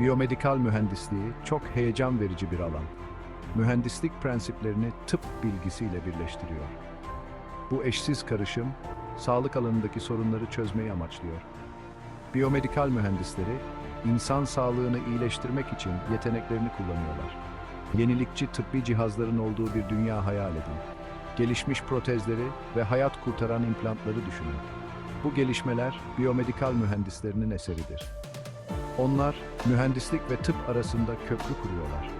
Biyomedikal mühendisliği çok heyecan verici bir alan. Mühendislik prensiplerini tıp bilgisiyle birleştiriyor. Bu eşsiz karışım, sağlık alanındaki sorunları çözmeyi amaçlıyor. Biyomedikal mühendisleri, insan sağlığını iyileştirmek için yeteneklerini kullanıyorlar. Yenilikçi tıbbi cihazların olduğu bir dünya hayal edin. Gelişmiş protezleri ve hayat kurtaran implantları düşünün. Bu gelişmeler biyomedikal mühendislerinin eseridir. Onlar mühendislik ve tıp arasında köprü kuruyorlar.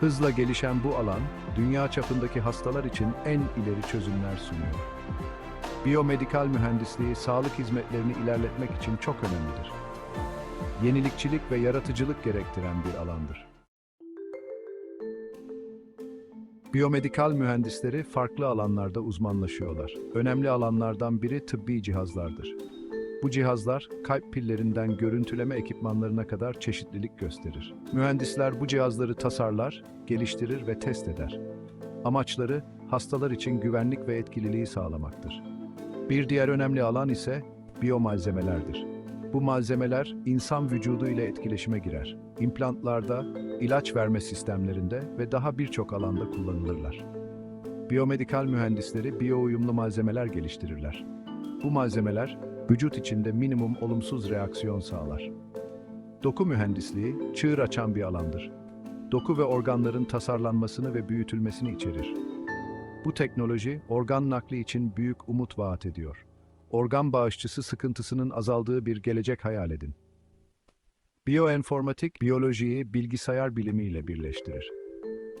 Hızla gelişen bu alan, dünya çapındaki hastalar için en ileri çözümler sunuyor. Biyomedikal mühendisliği sağlık hizmetlerini ilerletmek için çok önemlidir. Yenilikçilik ve yaratıcılık gerektiren bir alandır. Biyomedikal mühendisleri farklı alanlarda uzmanlaşıyorlar. Önemli alanlardan biri tıbbi cihazlardır. Bu cihazlar kalp pillerinden görüntüleme ekipmanlarına kadar çeşitlilik gösterir. Mühendisler bu cihazları tasarlar, geliştirir ve test eder. Amaçları hastalar için güvenlik ve etkililiği sağlamaktır. Bir diğer önemli alan ise biyomalzemelerdir. Bu malzemeler insan vücudu ile etkileşime girer. İmplantlarda, ilaç verme sistemlerinde ve daha birçok alanda kullanılırlar. Biyomedikal mühendisleri biyo uyumlu malzemeler geliştirirler. Bu malzemeler vücut içinde minimum olumsuz reaksiyon sağlar. Doku mühendisliği çığır açan bir alandır. Doku ve organların tasarlanmasını ve büyütülmesini içerir. Bu teknoloji organ nakli için büyük umut vaat ediyor. Organ bağışçısı sıkıntısının azaldığı bir gelecek hayal edin. Biyoenformatik, biyolojiyi bilgisayar bilimiyle birleştirir.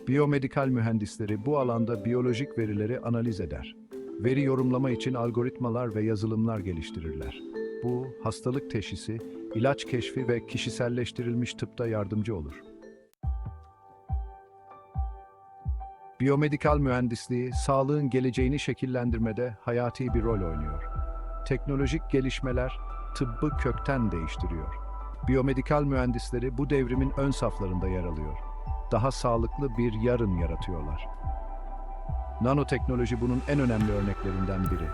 Biyomedikal mühendisleri bu alanda biyolojik verileri analiz eder. Veri yorumlama için algoritmalar ve yazılımlar geliştirirler. Bu, hastalık teşhisi, ilaç keşfi ve kişiselleştirilmiş tıpta yardımcı olur. Biyomedikal mühendisliği, sağlığın geleceğini şekillendirmede hayati bir rol oynuyor. Teknolojik gelişmeler tıbbı kökten değiştiriyor. Biyomedikal mühendisleri bu devrimin ön saflarında yer alıyor. Daha sağlıklı bir yarın yaratıyorlar. Nanoteknoloji bunun en önemli örneklerinden biri.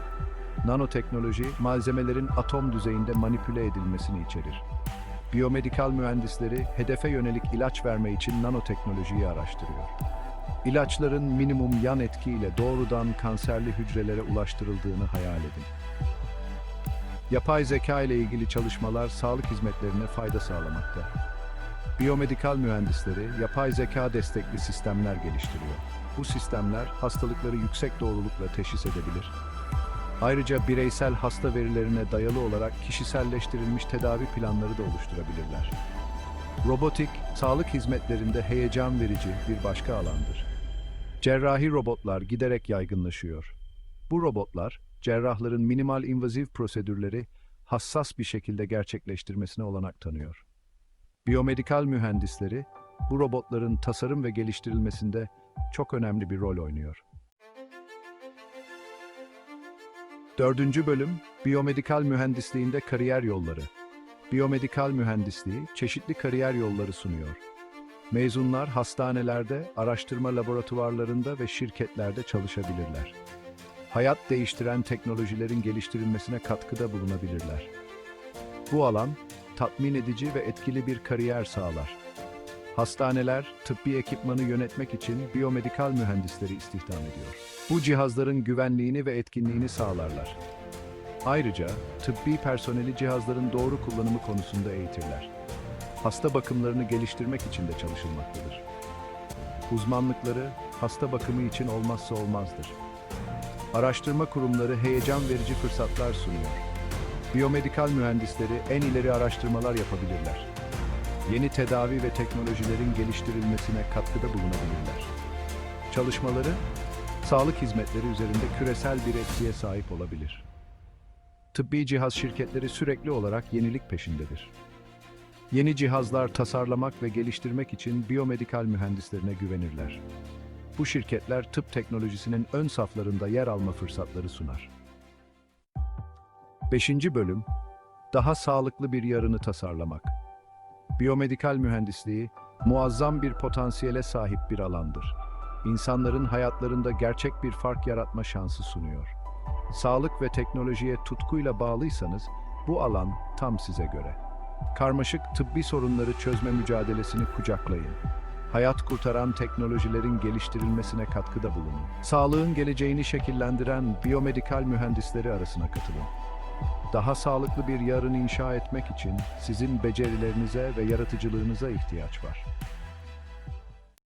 Nanoteknoloji, malzemelerin atom düzeyinde manipüle edilmesini içerir. Biyomedikal mühendisleri hedefe yönelik ilaç verme için nanoteknolojiyi araştırıyor. İlaçların minimum yan etkiyle doğrudan kanserli hücrelere ulaştırıldığını hayal edin. Yapay zeka ile ilgili çalışmalar sağlık hizmetlerine fayda sağlamakta. Biyomedikal mühendisleri yapay zeka destekli sistemler geliştiriyor. Bu sistemler hastalıkları yüksek doğrulukla teşhis edebilir. Ayrıca bireysel hasta verilerine dayalı olarak kişiselleştirilmiş tedavi planları da oluşturabilirler. Robotik, sağlık hizmetlerinde heyecan verici bir başka alandır. Cerrahi robotlar giderek yaygınlaşıyor. Bu robotlar, cerrahların minimal invazif prosedürleri hassas bir şekilde gerçekleştirmesine olanak tanıyor. Biyomedikal mühendisleri, bu robotların tasarım ve geliştirilmesinde çok önemli bir rol oynuyor. Dördüncü bölüm, biyomedikal mühendisliğinde kariyer yolları. Biyomedikal mühendisliği çeşitli kariyer yolları sunuyor. Mezunlar hastanelerde, araştırma laboratuvarlarında ve şirketlerde çalışabilirler. Hayat değiştiren teknolojilerin geliştirilmesine katkıda bulunabilirler. Bu alan, tatmin edici ve etkili bir kariyer sağlar. Hastaneler, tıbbi ekipmanı yönetmek için biyomedikal mühendisleri istihdam ediyor. Bu cihazların güvenliğini ve etkinliğini sağlarlar. Ayrıca tıbbi personeli cihazların doğru kullanımı konusunda eğitirler. Hasta bakımlarını geliştirmek için de çalışılmaktadır. Uzmanlıkları hasta bakımı için olmazsa olmazdır. Araştırma kurumları heyecan verici fırsatlar sunuyor. Biyomedikal mühendisleri en ileri araştırmalar yapabilirler. Yeni tedavi ve teknolojilerin geliştirilmesine katkıda bulunabilirler. Çalışmaları, sağlık hizmetleri üzerinde küresel bir etkiye sahip olabilir. Tıbbi cihaz şirketleri sürekli olarak yenilik peşindedir. Yeni cihazlar tasarlamak ve geliştirmek için biyomedikal mühendislerine güvenirler. Bu şirketler tıp teknolojisinin ön saflarında yer alma fırsatları sunar. 5. bölüm Daha sağlıklı bir yarını tasarlamak. Biyomedikal mühendisliği muazzam bir potansiyele sahip bir alandır. İnsanların hayatlarında gerçek bir fark yaratma şansı sunuyor. Sağlık ve teknolojiye tutkuyla bağlıysanız bu alan tam size göre. Karmaşık tıbbi sorunları çözme mücadelesini kucaklayın. Hayat kurtaran teknolojilerin geliştirilmesine katkıda bulunun. Sağlığın geleceğini şekillendiren biyomedikal mühendisleri arasına katılın. Daha sağlıklı bir yarın inşa etmek için sizin becerilerinize ve yaratıcılığınıza ihtiyaç var.